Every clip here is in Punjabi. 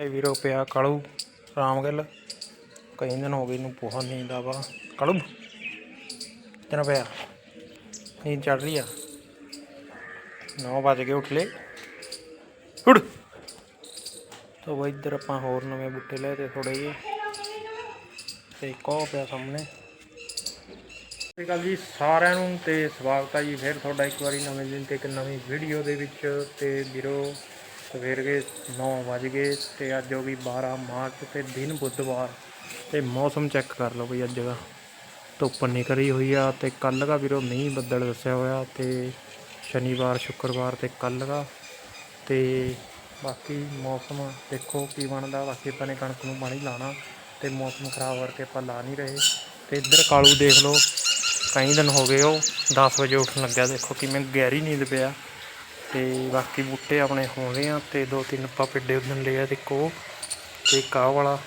ਇਹ ਵੀਰੋ ਪਿਆ ਕਾਲੂ ਰਾਮਗਿੱਲ ਕਈ ਦਿਨ ਹੋ ਗਏ ਨੂੰ ਬਹੁਤ ਨੀਂਦ ਆ ਵਾ। ਕਾਲੂ ਕਿੰਨਾ ਪਿਆ? ਨੀਂਦ ਚੜ ਰਹੀ ਆ। 9 ਵਜ ਗਏ ਉੱਠ ਲੈ। ਉੱਠ। ਤੋ ਬਈ ਇੱਧਰ ਆਪਾਂ ਹੋਰ ਨਵੇਂ ਬੂਟੇ ਲਏ ਤੇ ਥੋੜੇ ਜਿਹੇ। ਤੇ ਇੱਕ ਪਿਆ ਸਾਹਮਣੇ। ਸਤਿ ਸ਼੍ਰੀ ਅਕਾਲ ਜੀ, ਸਾਰਿਆਂ ਨੂੰ ਤੇ ਸਵਾਗਤ ਹੈ ਜੀ। ਫਿਰ ਤੁਹਾਡਾ ਇੱਕ ਵਾਰੀ ਨਵੇਂ ਦਿਨ ਤੇ ਇੱਕ ਨਵੀਂ ਵੀਡੀਓ ਦੇ ਵਿੱਚ। ਤੇ ਵੀਰੋ ਸਵੇਰ ਦੇ 9 ਵਜ ਗਏ ਤੇ ਅੱਜ ਹੋ ਗਈ 12 ਮਾਰਚ ਤੇ ਦਿਨ ਬੁੱਧਵਾਰ। ਤੇ ਮੌਸਮ ਚੈੱਕ ਕਰ ਲਓ ਬਈ ਅੱਜ ਦਾ। ਧੁੱਪ ਨਿਕਲੀ ਹੋਈ ਆ ਤੇ ਕੱਲ ਦਾ ਵੀਰੋ ਮੀਂਹ ਬੱਦਲ ਦੱਸਿਆ ਹੋਇਆ ਤੇ ਸ਼ਨੀਵਾਰ, ਸ਼ੁੱਕਰਵਾਰ ਤੇ ਕੱਲ ਦਾ। ਤੇ ਬਾਕੀ ਮੌਸਮ ਦੇਖੋ ਕੀ ਬਣਦਾ, ਬਾਕੀ ਆਪਾਂ ਨੇ ਕਣਕ ਨੂੰ ਪਾਣੀ ਲਾਣਾ ਤੇ ਮੌਸਮ ਖਰਾਬ ਕਰਕੇ ਆਪਾਂ ਲਾ ਨਹੀਂ ਰਹੇ। ਤੇ ਇੱਧਰ ਕਾਲੂ ਦੇਖ ਲਓ, ਕਈ ਦਿਨ ਹੋ ਗਏ ਉਹ 10 ਵਜੇ ਉੱਠਣ ਲੱਗਿਆ, ਦੇਖੋ ਕਿਵੇਂ ਗਹਿਰੀ ਨੀਂਦ ਪਿਆ। ਤੇ ਬਾਕੀ ਬੂਟੇ ਆਪਣੇ ਹੋਣੇ ਆ ਤੇ ਦੋ ਤਿੰਨ ਆਪਾਂ ਪਿੱਡੇ ਉਦਣ ਲਏ ਆ ਤੇ ਕੋ ਤੇ ਇੱਕ ਆਹ ਵਾਲਾ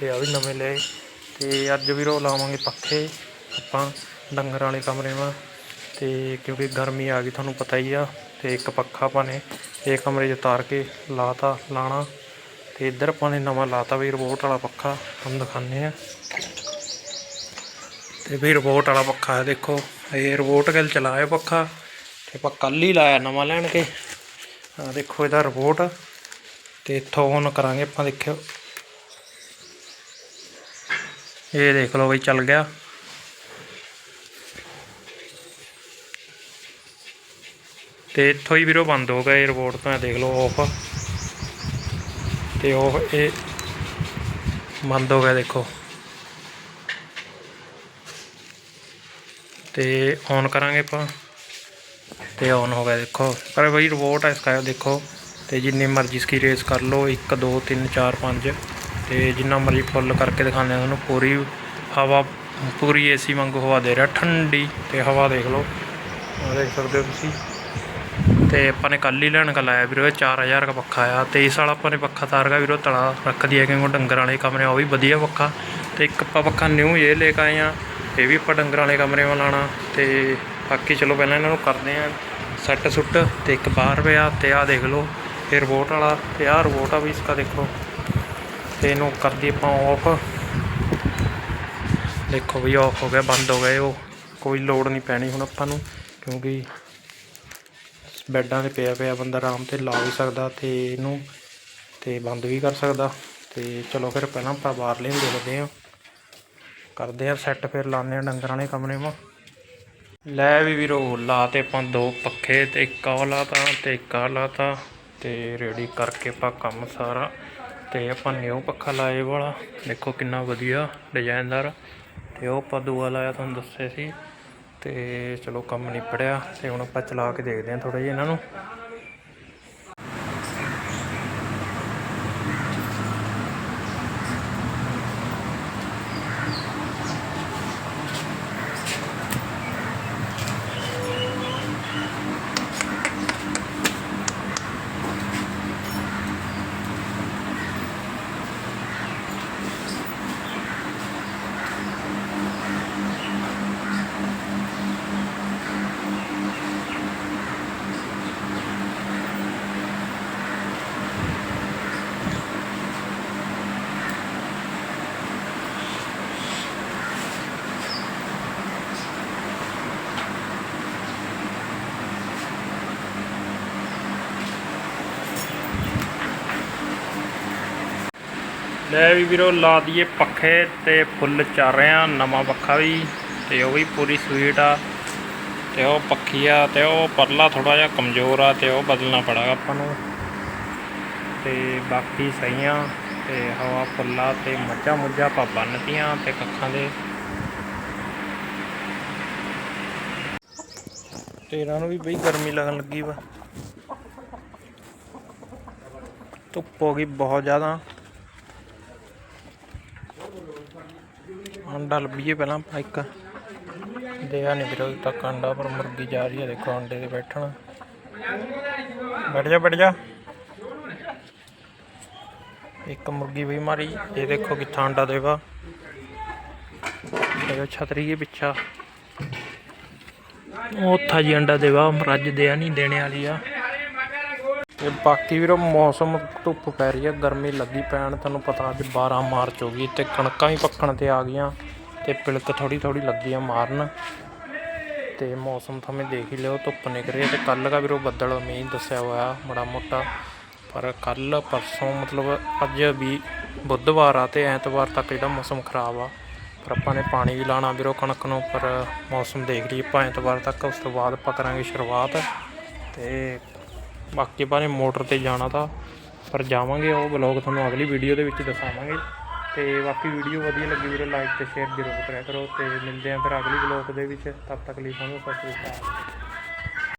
ਤੇ ਆ ਵੀ ਨਵੇਂ ਲਏ। ਤੇ ਅੱਜ ਵੀਰੋ ਲਾਵਾਂਗੇ ਪੱਖੇ ਆਪਾਂ ਡੰਗਰ ਵਾਲੇ ਕਮਰੇ ਵਾਂ ਤੇ ਕਿਉਂਕਿ ਗਰਮੀ ਆ ਗਈ ਤੁਹਾਨੂੰ ਪਤਾ ਹੀ ਆ ਤੇ ਇੱਕ ਪੱਖਾ ਆਪਾਂ ਨੇ ਇਹ ਕਮਰੇ 'ਚ ਉਤਾਰ ਕੇ ਲਾਤਾ, ਲਾਣਾ ਤੇ ਇੱਧਰ ਆਪਾਂ ਨੇ ਨਵਾਂ ਲਾਤਾ ਵੀ ਰਿਬੋਟ ਵਾਲਾ ਪੱਖਾ, ਤੁਹਾਨੂੰ ਦਿਖਾਉਂਦੇ ਆ। ਤੇ ਵੀ ਰਿਮੋਟ ਵਾਲਾ ਪੱਖਾ ਹੈ ਦੇਖੋ, ਇਹ ਰਿਬੋਟ ਗੱਲ ਚਲਾਇਆ ਪੱਖਾ। ਆਪਾਂ ਕੱਲ ਹੀ ਲਾਇਆ ਨਵਾਂ ਲੈਣ ਕੇ। ਆ ਦੇਖੋ ਇਹਦਾ ਰਿਪੋਰਟ ਤੇ ਇੱਥੋਂ ਔਨ ਕਰਾਂਗੇ ਆਪਾਂ ਦੇਖਿਓ। ਇਹ ਦੇਖ ਲਓ ਬਈ, ਚੱਲ ਗਿਆ। ਤੇ ਇੱਥੋਂ ਹੀ ਵੀਰੋ ਬੰਦ ਹੋ ਗਿਆ ਇਹ ਰਿਪੋਰਟ ਤੋਂ ਦੇਖ ਲਓ ਆਫ ਤੇ ਉਹ ਇਹ ਬੰਦ ਹੋ ਗਿਆ, ਦੇਖੋ। ਤੇ ਔਨ ਕਰਾਂਗੇ ਆਪਾਂ ਤੇ ਔਨ ਹੋ ਗਿਆ ਦੇਖੋ। ਪਰ ਬਈ ਰਿਮੋਟ ਹੈ ਇਸਕਾ ਦੇਖੋ। ਤੇ ਜਿੰਨੀ ਮਰਜ਼ੀ ਇਸकी ਰੇਸ ਕਰ ਲਓ 1 2 3 4 5 ਤੇ ਜਿੰਨਾ ਮਰਜ਼ੀ ਫੁੱਲ ਕਰਕੇ ਦਿਖਾਉਂਦੇ ਆ ਤੁਹਾਨੂੰ, ਪੂਰੀ ਹਵਾ, ਪੂਰੀ ਏਸੀ ਵਾਂਗੂ ਹਵਾ ਦੇ ਰਿਹਾ, ਠੰਡੀ ਤੇ ਹਵਾ ਦੇਖ ਲਓ। ਦੇਖ ਸਕਦੇ ਹੋ ਤੁਸੀਂ। ਤੇ ਆਪਾਂ ਨੇ ਕੱਲ ਹੀ ਲੈਣ ਕਾ ਲਾਇਆ ਵੀਰੋ, ਇਹ 4000 ਦਾ ਪੱਖਾ ਆ। ਤੇ ਇਸ ਵਾਲਾ ਆਪਾਂ ਨੇ ਪੱਖਾ ਤਾਰਗਾ ਵੀਰੋ ਤਲਾ ਰੱਖ ਦਿਆ ਕਿਉਂਕਿ ਡੰਗਰ ਵਾਲੇ ਕਮਰੇ ਉਹ ਵੀ ਵਧੀਆ ਪੱਖਾ। ਤੇ ਇੱਕ ਆਪਾਂ ਪੱਖਾ ਨਿਊ ਇਹ ਲੈ ਕੇ ਆਏ ਆ, ਇਹ ਵੀ ਆਪਾਂ ਡੰਗਰ ਵਾਲੇ ਕਮਰੇ ਵਾਂ ਲਾਣਾ ਤੇ ਬਾਕੀ ਚਲੋ ਪਹਿਲਾਂ ਇਹਨਾਂ ਨੂੰ ਕਰਦੇ ਆ ਸੈੱਟ ਸੁੱਟ ਤੇ ਇੱਕ ਬਾਹਰ ਪਿਆ ਤੇ ਆਹ ਦੇਖ ਲਓ, ਇਹ ਰਿਬੋਟ ਵਾਲਾ ਤੇ ਆਹ ਰਿਬੋਟ ਆ ਵੀ ਇਸਕਾ ਦੇਖੋ। ਤੇ ਇਹਨੂੰ ਕਰਦੀ ਆਪਾਂ ਆਫ ਦੇਖੋ ਵੀ ਆਫ ਹੋ ਗਿਆ, ਬੰਦ ਹੋ ਗਏ ਉਹ। ਕੋਈ ਲੋਡ ਨਹੀਂ ਪੈਣੀ ਹੁਣ ਆਪਾਂ ਨੂੰ, ਕਿਉਂਕਿ ਬੈੱਡਾਂ ਤੇ ਪਿਆ ਪਿਆ ਬੰਦਾ ਆਰਾਮ ਤੇ ਲਾ ਵੀ ਸਕਦਾ ਤੇ ਇਹਨੂੰ ਤੇ ਬੰਦ ਵੀ ਕਰ ਸਕਦਾ। ਤੇ ਚਲੋ ਫਿਰ ਪਹਿਲਾਂ ਆਪਾਂ ਬਾਹਰ ਲੈਣ ਦੇਖਦੇ ਆ ਕਰਦੇ ਆ ਸੈੱਟ ਫਿਰ ਲਾਉਂਦੇ ਆ ਡੰਗਰਾਂ ਵਾਲੇ ਕਮਰੇ ਮਾ ਲੈ ਵੀ ਵੀਰੋ, ਲਾ ਤੇ ਆਪਾਂ ਦੋ ਪੱਖੇ, ਤੇ ਇੱਕ ਆਹ ਲਾਤਾ ਤੇ ਇੱਕ ਆਹ ਲਾਤਾ ਤੇ ਰੈਡੀ ਕਰਕੇ ਆਪਾਂ ਕੰਮ ਸਾਰਾ। ਤੇ ਆਪਾਂ ਨਿਊ ਪੱਖਾ ਲਾਏ ਵਾਲਾ। ਦੇਖੋ ਕਿੰਨਾ ਵਧੀਆ ਡਿਜ਼ਾਈਨਦਾਰ ਤੇ ਉਹ ਆਪਾਂ ਦੂਆ ਲਾਇਆ, ਤੁਹਾਨੂੰ ਦੱਸਿਆ ਸੀ। ਤੇ ਚਲੋ ਕੰਮ ਨਿਪੜਿਆ, ਤੇ ਹੁਣ ਆਪਾਂ ਚਲਾ ਕੇ ਦੇਖਦੇ ਹਾਂ ਥੋੜਾ ਜਿਹਾ ਇਹਨਾਂ ਨੂੰ। ਲੈ ਵੀ ਵੀਰੋ, ਲਾ ਦਈਏ ਪੱਖੇ ਤੇ ਫੁੱਲ ਚੱਲ ਰਿਹਾ ਨਵਾਂ ਪੱਖਾ ਵੀ, ਤੇ ਉਹ ਵੀ ਪੂਰੀ ਸਵੀਟ ਆ। ਤੇ ਉਹ ਪੱਖੀ ਆ, ਤੇ ਉਹ ਪਰਲਾ ਥੋੜਾ ਜਿਹਾ ਕਮਜ਼ੋਰ ਆ, ਤੇ ਉਹ ਬਦਲਣਾ ਪੜਾਗਾ ਆਪਾਂ ਨੂੰ। ਤੇ ਬਾਕੀ ਸਹੀ ਆ ਤੇ ਹਵਾ ਫੁੱਲਾ ਤੇ ਮੱਝਾਂ ਮੁੱਝਾਂ ਆਪਾਂ ਬੰਨਤੀਆਂ ਤੇ ਕੱਖਾਂ ਦੇ। ਤੇ ਇਹਨਾਂ ਨੂੰ ਵੀ ਬਈ ਗਰਮੀ ਲੱਗਣ ਲੱਗੀ ਵਾ। ਧੁੱਪ ਹੋ ਗਈ ਬਹੁਤ ਜ਼ਿਆਦਾ। ਅੰਡਾ ਲੱਭੀਏ ਪਹਿਲਾਂ ਆਪਾਂ ਇੱਕ। ਦਿਆ ਨਹੀਂ ਵੀਰੋ ਤੱਕ ਅੰਡਾ ਪਰ ਮੁਰਗੀ ਜਾ ਰਹੀ ਹੈ ਦੇਖੋ ਅੰਡੇ ਤੇ ਬੈਠਣ। ਬੈਠ ਜਾ ਬੈਠ ਜਾ। ਇੱਕ ਮੁਰਗੀ ਵੀ ਮਾਰੀ, ਇਹ ਦੇਖੋ ਕਿੱਥਾ ਅੰਡਾ ਦੇਵਾ ਇਹ ਛਤਰੀ ਦੇ ਪਿੱਛਾ। ਉਹ ਉੱਥਾ ਜੀ ਅੰਡਾ ਦੇਵਾ ਰੱਜ ਦਿਆ ਨਹੀਂ ਦੇਣੇ ਵਾਲੀ ਆ। ਤੇ ਬਾਕੀ ਵੀਰੋ ਮੌਸਮ ਧੁੱਪ ਪੈ ਰਹੀ ਹੈ, ਗਰਮੀ ਲੱਗੀ ਪੈਣ, ਤੁਹਾਨੂੰ ਪਤਾ ਅੱਜ 12 ਮਾਰਚ ਹੋ ਗਈ ਤੇ ਕਣਕਾਂ ਵੀ ਪੱਕਣ ਤੇ ਆ ਗਈਆਂ ਤੇ ਪਿਲਕ ਥੋੜੀ ਥੋੜੀ ਲੱਗੀ ਆ ਮਾਰਨ ਤੇ ਮੌਸਮ ਤੁਹਾਨੂੰ ਦੇਖ ਹੀ ਲਿਓ, ਧੁੱਪ ਨਿਕਲ ਰਹੀ ਹੈ ਤੇ ਕੱਲ ਦਾ ਵੀਰੋ ਬੱਦਲ ਮੀਂਹ ਦੱਸਿਆ ਹੋਇਆ ਬੜਾ ਮੋਟਾ, ਪਰ ਕੱਲ ਪਰਸੋਂ ਮਤਲਬ ਅੱਜ ਵੀ ਬੁੱਧਵਾਰ ਆ ਤੇ ਐਤਵਾਰ ਤੱਕ ਜਿਹੜਾ ਮੌਸਮ ਖਰਾਬ ਆ, ਪਰ ਆਪਾਂ ਨੇ ਪਾਣੀ ਵੀ ਲਾਣਾ ਵੀਰੋ ਕਣਕ ਨੂੰ, ਪਰ ਮੌਸਮ ਦੇਖ ਲਈ ਆਪਾਂ ਐਤਵਾਰ ਤੱਕ, ਉਸ ਤੋਂ ਬਾਅਦ ਆਪਾਂ ਕਰਾਂਗੇ ਸ਼ੁਰੂਆਤ ਤੇ ਬਾਕੀ ਆਪਾਂ ਨੇ ਮੋਟਰ ਤੇ ਜਾਣਾ ਤਾਂ, ਪਰ ਜਾਵਾਂਗੇ ਉਹ ਬਲੌਗ ਤੁਹਾਨੂੰ ਅਗਲੀ ਵੀਡੀਓ ਦੇ ਵਿੱਚ ਦਿਖਾਵਾਂਗੇ। ਤੇ ਬਾਕੀ ਵੀਡੀਓ ਵਧੀਆ ਲੱਗੀ ਵੀਰੋ ਲਾਈਕ ਤੇ ਸ਼ੇਅਰ ਜ਼ਰੂਰ ਕਰਿਆ ਕਰੋ ਤੇ ਮਿਲਦੇ ਆਂ ਫਿਰ ਅਗਲੀ ਬਲੌਗ ਦੇ ਵਿੱਚ। ਤਦ ਤੱਕ ਲਈ ਤੁਹਾਨੂੰ ਸਤਿ ਸ਼੍ਰੀ ਅਕਾਲ।